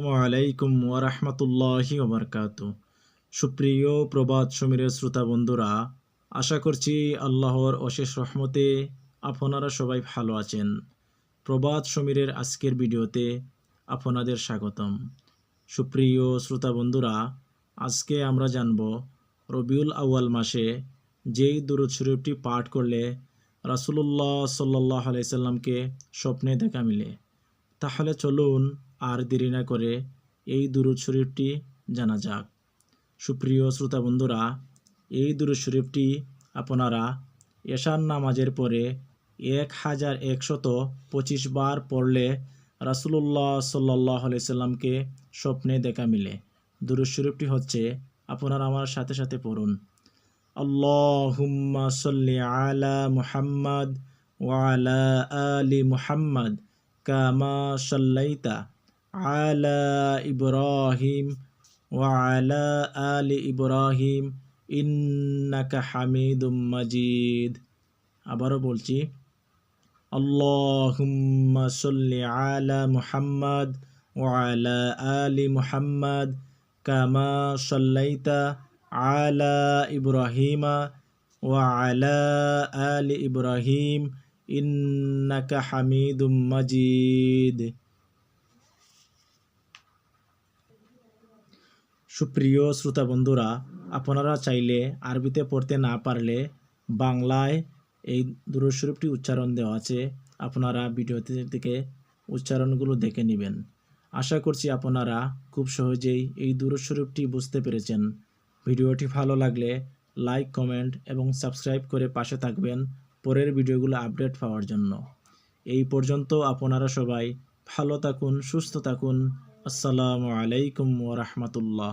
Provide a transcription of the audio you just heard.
আসসালামু আলাইকুম ওরহমতুল্লাহি ওবরকাত সুপ্রিয় প্রবাদ সমীরের শ্রোতা বন্ধুরা, আশা করছি আল্লাহর অশেষ রহমতে আপনারা সবাই ভালো আছেন। প্রবাদ সমীরের আজকের ভিডিওতে আপনাদের স্বাগতম। সুপ্রিয় শ্রোতা বন্ধুরা, আজকে আমরা জানব রবিউল আউয়াল মাসে যেই দুরুদ শরীফটি পাঠ করলে রাসুলুল্লাহ সাল্লাহ আলাইসাল্লামকে স্বপ্নে দেখা মিলে। তাহলে চলুন আর দেরি না করে এই দুরুদ শরীফটি জানা যাক। সুপ্রিয় শ্রোতা বন্ধুরা, এই দুরুদ শরীফটি আপনারা এশান নামাজের পরে এক হাজার একশত পঁচিশ বার পড়লে রাসুলুল্লাহ সাল্লাহ সাল্লামকে স্বপ্নে দেখা মিলে। দুরুদ শরীফটি হচ্ছে আপনারা আমার সাথে সাথে পড়ুন। সাল্লি আলা মুহাম্মদ ওয়ালা আলি মুহাম্মদ। কামা সাল্লাইতা আলা ইব্রাহিম ওয়ালা আলি ইব্রাহিম ইন্নাকা হামিদুম মাজিদ। আবারও বলছি, আল্লাহুম্মা সাল্লি আলা মুহাম্মদ ওয়ালা আলি মুহাম্মদ কামা সাল্লাইতা আলা ইব্রাহিমা ওয়ালা আলি ইব্রাহিম ইন্নাকা হামিদুম মাজিদ। সুপ্রিয় শ্রোতা বন্ধুরা, আপনারা চাইলে আরবিতে পড়তে না পারলে বাংলায় এই দুরূদ শরীফটি উচ্চারণ দেওয়া আছে। আপনারা ভিডিওতে থেকে উচ্চারণগুলো দেখে নেবেন। আশা করছি আপনারা খুব সহজেই এই দুরূদ শরীফটি বুঝতে পেরেছেন। ভিডিওটি ভালো লাগলে লাইক, কমেন্ট এবং সাবস্ক্রাইব করে পাশে থাকবেন। পরের ভিডিওগুলো আপডেট পাওয়ার জন্য। এই পর্যন্ত আপনারা সবাই ভালো থাকুন, সুস্থ থাকুন। আসসালামু আলাইকুম ওরহমতুল্লাহ